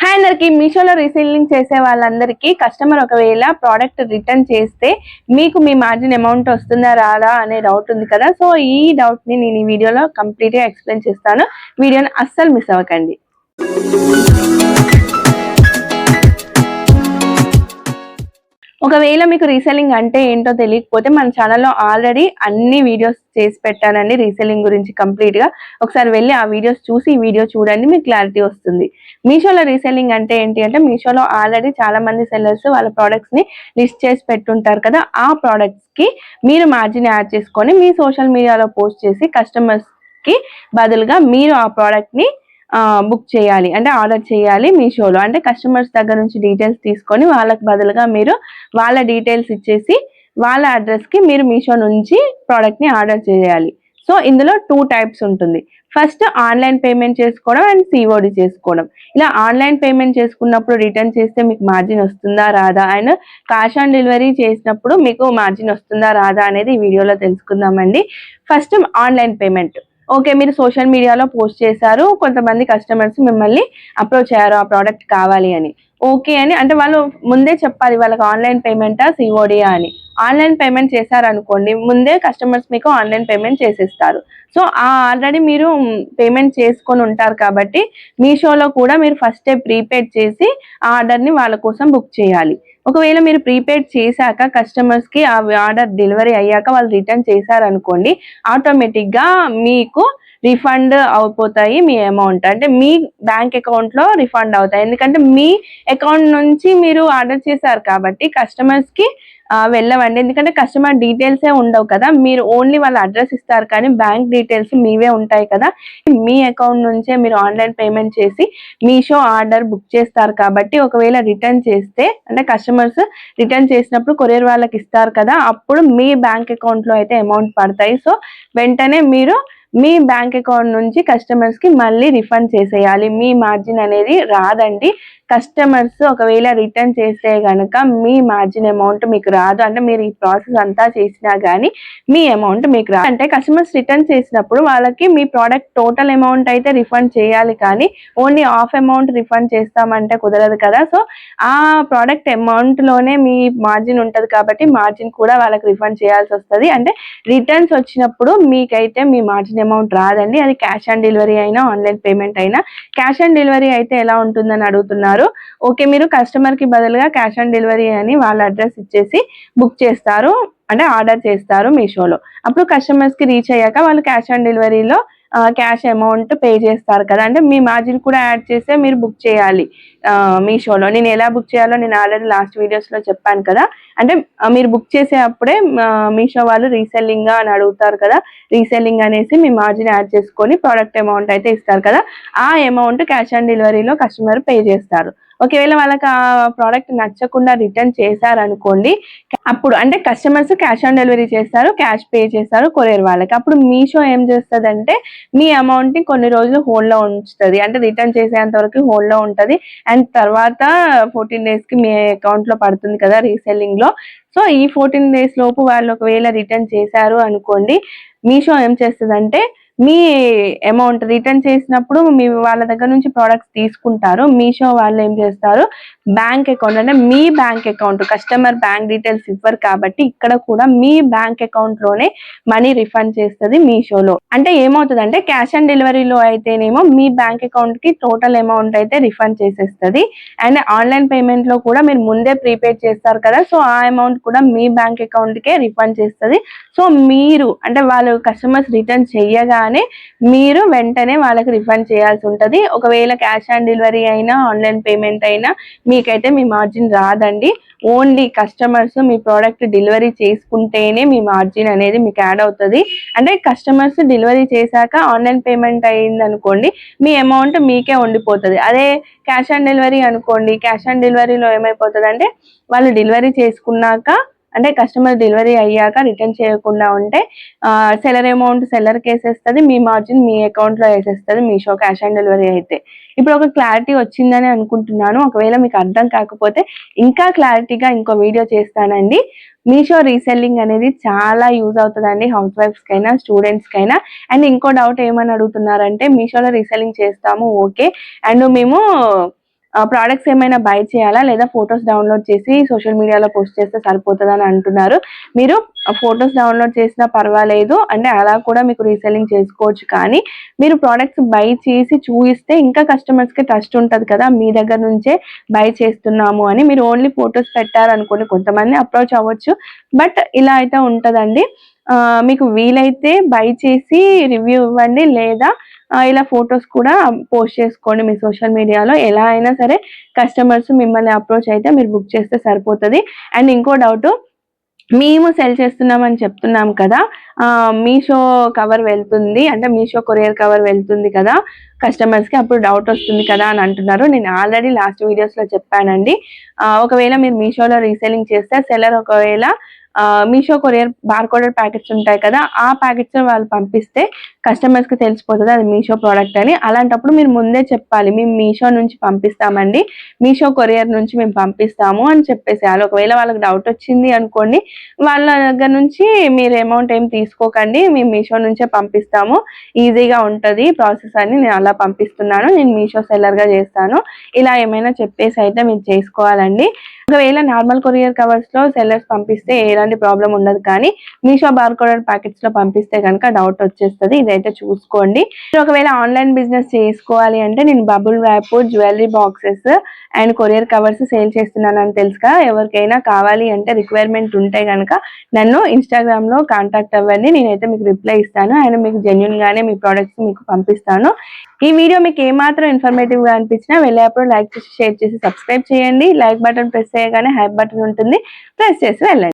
Hi అందరికి మీషోలో reselling చేసే వాళ్ళందరికీ కస్టమర్ ఒకవేళ ప్రోడక్ట్ రిటర్న్ చేస్తే మీకు మీ మార్జిన్ అమౌంట్ వస్తుందా రాదా అనే డౌట్ ఉంది కదా. సో ఈ డౌట్ని నేను ఈ వీడియోలో కంప్లీట్గా ఎక్స్ప్లెయిన్ చేస్తాను. వీడియోని అస్సలు మిస్ అవ్వకండి. ఒకవేళ మీకు రీసెల్లింగ్ అంటే ఏంటో తెలియకపోతే మన ఛానల్లో ఆల్రెడీ అన్ని వీడియోస్ చేసి పెట్టానండి రీసెల్లింగ్ గురించి కంప్లీట్గా ఒకసారి వెళ్ళి ఆ వీడియోస్ చూసి ఈ వీడియో చూడండి మీకు క్లారిటీ వస్తుంది. మీషోలో రీసెల్లింగ్ అంటే ఏంటి అంటే మీషోలో ఆల్రెడీ చాలా మంది సెల్లర్స్ వాళ్ళ ప్రోడక్ట్స్ని లిస్ట్ చేసి పెట్టుంటారు కదా ఆ ప్రోడక్ట్స్కి మీరు మార్జిన్ యాడ్ చేసుకొని మీ సోషల్ మీడియాలో పోస్ట్ చేసి కస్టమర్స్కి బదులుగా మీరు ఆ ప్రోడక్ట్ని బుక్ చేయాలి. అంటే ఆర్డర్ చేయాలి మీషోలో. అంటే కస్టమర్స్ దగ్గర నుంచి డీటెయిల్స్ తీసుకొని వాళ్ళకి బదులుగా మీరు వాళ్ళ డీటెయిల్స్ ఇచ్చేసి వాళ్ళ అడ్రస్కి మీరు మీషో నుంచి ప్రోడక్ట్ని ఆర్డర్ చేయాలి. సో ఇందులో టూ టైప్స్ ఉంటుంది. ఫస్ట్ ఆన్లైన్ పేమెంట్ చేసుకోవడం అండ్ సిఓడి చేసుకోవడం. ఇలా ఆన్లైన్ పేమెంట్ చేసుకున్నప్పుడు రిటర్న్ చేస్తే మీకు మార్జిన్ వస్తుందా రాదా? అండ్ క్యాష్ ఆన్ డెలివరీ చేసినప్పుడు మీకు మార్జిన్ వస్తుందా రాదా అనేది ఈ వీడియోలో తెలుసుకుందామండి. ఫస్ట్ ఆన్లైన్ పేమెంట్ ఓకే మీరు సోషల్ మీడియాలో పోస్ట్ చేశారు. కొంతమంది కస్టమర్స్ మిమ్మల్ని అప్రోచ్ అయ్యారు ఆ ప్రోడక్ట్ కావాలి అని. ఓకే అని అంటే వాళ్ళు ముందే చెప్పాలి వాళ్ళకి ఆన్లైన్ పేమెంటా సిఓడియా అని. ఆన్లైన్ పేమెంట్ చేశారనుకోండి ముందే కస్టమర్స్ మీకు ఆన్లైన్ పేమెంట్ చేసేస్తారు. సో ఆ ఆల్రెడీ మీరు పేమెంట్ చేసుకొని ఉంటారు కాబట్టి మీషోలో కూడా మీరు ఫస్టే ప్రీపేడ్ చేసి ఆ ఆర్డర్ని వాళ్ళ కోసం బుక్ చేయాలి. ఒకవేళ మీరు ప్రీపేడ్ చేశాక కస్టమర్స్కి ఆ ఆర్డర్ డెలివరీ అయ్యాక వాళ్ళు రిటర్న్ చేశారనుకోండి ఆటోమేటిక్గా మీకు రిఫండ్ అయిపోతాయి మీ అమౌంట్. అంటే మీ బ్యాంక్ అకౌంట్లో రిఫండ్ అవుతాయి. ఎందుకంటే మీ అకౌంట్ నుంచి మీరు ఆర్డర్ చేశారు కాబట్టి కస్టమర్స్కి వెళ్ళవండి. ఎందుకంటే కస్టమర్ డీటెయిల్సే ఉండవు కదా. మీరు ఓన్లీ వాళ్ళ అడ్రస్ ఇస్తారు కానీ బ్యాంక్ డీటెయిల్స్ మీవే ఉంటాయి కదా. మీ అకౌంట్ నుంచే మీరు ఆన్లైన్ పేమెంట్ చేసి మీషో ఆర్డర్ బుక్ చేస్తారు కాబట్టి ఒకవేళ రిటర్న్ చేస్తే అంటే కస్టమర్స్ రిటర్న్ చేసినప్పుడు కొరియర్ వాళ్ళకి ఇస్తారు కదా. అప్పుడు మీ బ్యాంక్ అకౌంట్లో అయితే అమౌంట్ పడతాయి. సో వెంటనే మీరు మీ బ్యాంక్ అకౌంట్ నుంచి కస్టమర్స్కి మళ్ళీ రిఫండ్ చేసేయాలి. మీ మార్జిన్ అనేది రాదండి. కస్టమర్స్ ఒకవేళ రిటర్న్ చేస్తే కనుక మీ మార్జిన్ అమౌంట్ మీకు రాదు. అంటే మీరు ఈ ప్రాసెస్ అంతా చేసినా కానీ మీ అమౌంట్ మీకు రాదు అంటే కస్టమర్స్ రిటర్న్ చేసినప్పుడు వాళ్ళకి మీ ప్రోడక్ట్ టోటల్ అమౌంట్ అయితే రిఫండ్ చేయాలి. కానీ ఓన్లీ హాఫ్ అమౌంట్ రిఫండ్ చేస్తామంటే కుదరదు కదా. సో ఆ ప్రోడక్ట్ అమౌంట్లోనే మీ మార్జిన్ ఉంటుంది కాబట్టి మార్జిన్ కూడా వాళ్ళకి రిఫండ్ చేయాల్సి వస్తుంది. అంటే రిటర్న్స్ వచ్చినప్పుడు మీకైతే మీ మార్జిన్ అమౌంట్ రాదండి. అది క్యాష్ ఆన్ డెలివరీ అయినా ఆన్లైన్ పేమెంట్ అయినా. క్యాష్ ఆన్ డెలివరీ అయితే ఎలా ఉంటుందని అడుగుతున్నారు. ఓకే మీరు కస్టమర్కి బదులుగా క్యాష్ ఆన్ డెలివరీ అని వాళ్ళ అడ్రస్ ఇచ్చేసి బుక్ చేస్తారు. అంటే ఆర్డర్ చేస్తారు మీషోలో. అప్పుడు కస్టమర్స్కి రీచ్ అయ్యాక వాళ్ళు క్యాష్ ఆన్ డెలివరీలో క్యాష్ అమౌంట్ పే చేస్తారు కదా. అంటే మీ మార్జిన్ కూడా యాడ్ చేస్తే మీరు బుక్ చేయాలి మీషోలో. నేను ఎలా బుక్ చేయాలో నేను ఆల్రెడీ లాస్ట్ వీడియోస్లో చెప్పాను కదా. అంటే మీరు బుక్ చేసే అప్పుడే మీషో వాళ్ళు రీసెల్లింగ్ అని అడుగుతారు కదా. రీసెల్లింగ్ అనేసి మీ మార్జిన్ యాడ్ చేసుకొని ప్రోడక్ట్ అమౌంట్ అయితే ఇస్తారు కదా. ఆ అమౌంట్ క్యాష్ ఆన్ డెలివరీలో కస్టమర్ పే చేస్తారు. ఒకవేళ వాళ్ళకి ఆ ప్రోడక్ట్ నచ్చకుండా రిటర్న్ చేశారనుకోండి అప్పుడు అంటే కస్టమర్స్ క్యాష్ ఆన్ డెలివరీ చేస్తారు క్యాష్ పే చేస్తారు కొరియర్ వాళ్ళకి. అప్పుడు మీషో ఏం చేస్తుంది అంటే మీ అమౌంట్ని కొన్ని రోజులు హోల్డ్లో ఉంచుతుంది. అంటే రిటర్న్ చేసేంత వరకు హోల్డ్లో ఉంటుంది. అండ్ తర్వాత ఫోర్టీన్ డేస్కి మీ అకౌంట్లో పడుతుంది కదా రీసెల్లింగ్లో. సో ఈ ఫోర్టీన్ డేస్ లోపు వాళ్ళు ఒకవేళ రిటర్న్ చేశారు అనుకోండి మీషో ఏం చేస్తుంది మీ అమౌంట్ రిటర్న్ చేసినప్పుడు మీ వాళ్ళ దగ్గర నుంచి ప్రోడక్ట్స్ తీసుకుంటారు. మీషో వాళ్ళు ఏం చేస్తారు? బ్యాంక్ అకౌంట్ అంటే మీ bank account customer bank details ఇవ్వరు కాబట్టి ఇక్కడ కూడా మీ బ్యాంక్ అకౌంట్లోనే మనీ రిఫండ్ చేస్తుంది మీషోలో. అంటే ఏమవుతుంది అంటే క్యాష్ ఆన్ డెలివరీలో అయితేనేమో మీ బ్యాంక్ అకౌంట్కి టోటల్ అమౌంట్ అయితే రిఫండ్ చేసేస్తుంది. అండ్ ఆన్లైన్ పేమెంట్లో కూడా మీరు ముందే ప్రీపేడ్ చేస్తారు కదా సో ఆ అమౌంట్ కూడా మీ బ్యాంక్ అకౌంట్ కే రిఫండ్ చేస్తుంది. సో మీరు అంటే వాళ్ళు కస్టమర్స్ రిటర్న్ చెయ్యగానే మీరు వెంటనే వాళ్ళకి రిఫండ్ చేయాల్సి ఉంటుంది. ఒకవేళ క్యాష్ ఆన్ డెలివరీ అయినా ఆన్లైన్ పేమెంట్ అయినా మీకైతే మీ మార్జిన్ రాదండి. ఓన్లీ కస్టమర్స్ మీ ప్రోడక్ట్ డెలివరీ చేసుకుంటేనే మీ మార్జిన్ అనేది మీకు యాడ్ అవుతుంది. అంటే కస్టమర్స్ డెలివరీ చేశాక ఆన్లైన్ పేమెంట్ అయింది అనుకోండి మీ అమౌంట్ మీకే ఉండిపోతుంది. అదే క్యాష్ ఆన్ డెలివరీ అనుకోండి క్యాష్ ఆన్ డెలివరీలో ఏమైపోతుంది అంటే వాళ్ళు డెలివరీ చేసుకున్నాక అంటే కస్టమర్ డెలివరీ అయ్యాక రిటర్న్ చేయకుండా ఉంటే సెలర్ అమౌంట్ సెల్లర్ వేసేస్తుంది మీ మార్జిన్ మీ అకౌంట్లో వేసేస్తుంది మీషో క్యాష్ ఆన్ డెలివరీ అయితే. ఇప్పుడు ఒక క్లారిటీ వచ్చిందని అనుకుంటున్నాను. ఒకవేళ మీకు అర్థం కాకపోతే ఇంకా క్లారిటీగా ఇంకో వీడియో చేస్తానండి. మీషో రీసెల్లింగ్ అనేది చాలా యూజ్ అవుతుందండి హౌస్ వైఫ్స్కి అయినా స్టూడెంట్స్కి అయినా అండ్ ఇంకో డౌట్ ఏమని అడుగుతున్నారంటే మీషోలో రీసెల్లింగ్ చేస్తాము ఓకే. అండ్ మేము ప్రోడక్ట్స్ ఏమైనా బై చేయాలా లేదా ఫొటోస్ డౌన్లోడ్ చేసి సోషల్ మీడియాలో పోస్ట్ చేస్తే సరిపోతుందని అంటున్నారు. మీరు ఫొటోస్ డౌన్లోడ్ చేసినా పర్వాలేదు. అంటే అలా కూడా మీకు రీసెల్లింగ్ చేసుకోవచ్చు. కానీ మీరు ప్రోడక్ట్స్ బై చేసి చూపిస్తే ఇంకా కస్టమర్స్కి ట్రస్ట్ ఉంటుంది కదా. మీ దగ్గర నుంచే బై చేస్తున్నాము అని మీరు ఓన్లీ ఫొటోస్ పెట్టారనుకోండి కొంతమంది అప్రోచ్ అవ్వచ్చు. బట్ ఇలా అయితే ఉంటుందండి. మీకు వీలైతే బై చేసి రివ్యూ ఇవ్వండి. లేదా ఇలా ఫొటోస్ కూడా పోస్ట్ చేసుకోండి మీ సోషల్ మీడియాలో ఎలా అయినా సరే కస్టమర్స్ మిమ్మల్ని అప్రోచ్ అయితే మీరు బుక్ చేస్తే సరిపోతుంది. అండ్ ఇంకో డౌట్ మేము సెల్ చేస్తున్నామని చెప్తున్నాం కదా ఆ, మీషో కవర్ వెళ్తుంది అంటే మీషో కొరియర్ కవర్ వెళ్తుంది కదా కస్టమర్స్కి అప్పుడు డౌట్ వస్తుంది కదా అని అంటున్నారు. నేను ఆల్రెడీ లాస్ట్ వీడియోస్లో చెప్పానండి. ఒకవేళ మీరు మీషోలో రీసెల్లింగ్ చేస్తే సెల్లర్ ఒకవేళ Meesho courier bar coded packets ఉంటాయి కదా ఆ ప్యాకెట్స్ వాళ్ళు పంపిస్తే కస్టమర్స్కి తెలిసిపోతుంది అది మీషో ప్రోడక్ట్ అని. అలాంటప్పుడు మీరు ముందే చెప్పాలి మేము మీషో నుంచి పంపిస్తామండి మీషో కొరియర్ నుంచి మేము పంపిస్తాము అని చెప్పేసేయాలి ఒకవేళ వాళ్ళకి డౌట్ వచ్చింది అనుకోండి వాళ్ళ దగ్గర నుంచి మీరు అమౌంట్ ఏం తీసుకోకండి మేము మీషో నుంచే పంపిస్తాము. ఈజీగా ఉంటుంది ప్రాసెస్ అని నేను అలా పంపిస్తున్నాను. నేను మీషో సెల్లర్గా చేస్తాను. ఇలా ఏమైనా చెప్పేసి అయితే మీరు చేసుకోవాలండి. ఒకవేళ నార్మల్ కొరియర్ కవర్స్లో సెల్లర్స్ పంపిస్తే ఎలాంటి ప్రాబ్లం ఉండదు. కానీ మీషో బార్కోడెడ్ ప్యాకెట్స్లో పంపిస్తే కనుక డౌట్ వచ్చేస్తుంది. ఇదైతే చూసుకోండి. ఒకవేళ ఆన్లైన్ బిజినెస్ చేసుకోవాలి అంటే నేను bubble wrap jewellery boxes and courier covers sale చేస్తున్నాను అని తెలుసు కదా. ఎవరికైనా కావాలి అంటే రిక్వైర్మెంట్ ఉంటే కనుక నన్ను ఇన్స్టాగ్రామ్లో కాంటాక్ట్ అవ్వండి. నేనైతే మీకు రిప్లై ఇస్తాను. అండ్ మీకు జెన్యున్ గానే మీ ప్రొడక్ట్స్ మీకు పంపిస్తాను. ఈ వీడియో మీకు ఏమాత్రం ఇన్ఫర్మేటివ్గా అనిపించినా వెళ్ళేప్పుడు లైక్ చేసి షేర్ చేసి సబ్స్క్రైబ్ చేయండి. లైక్ బటన్ ప్రెస్ చేయగానే హై బటన్ ఉంటుంది ప్రెస్ చేసి వెళ్ళండి.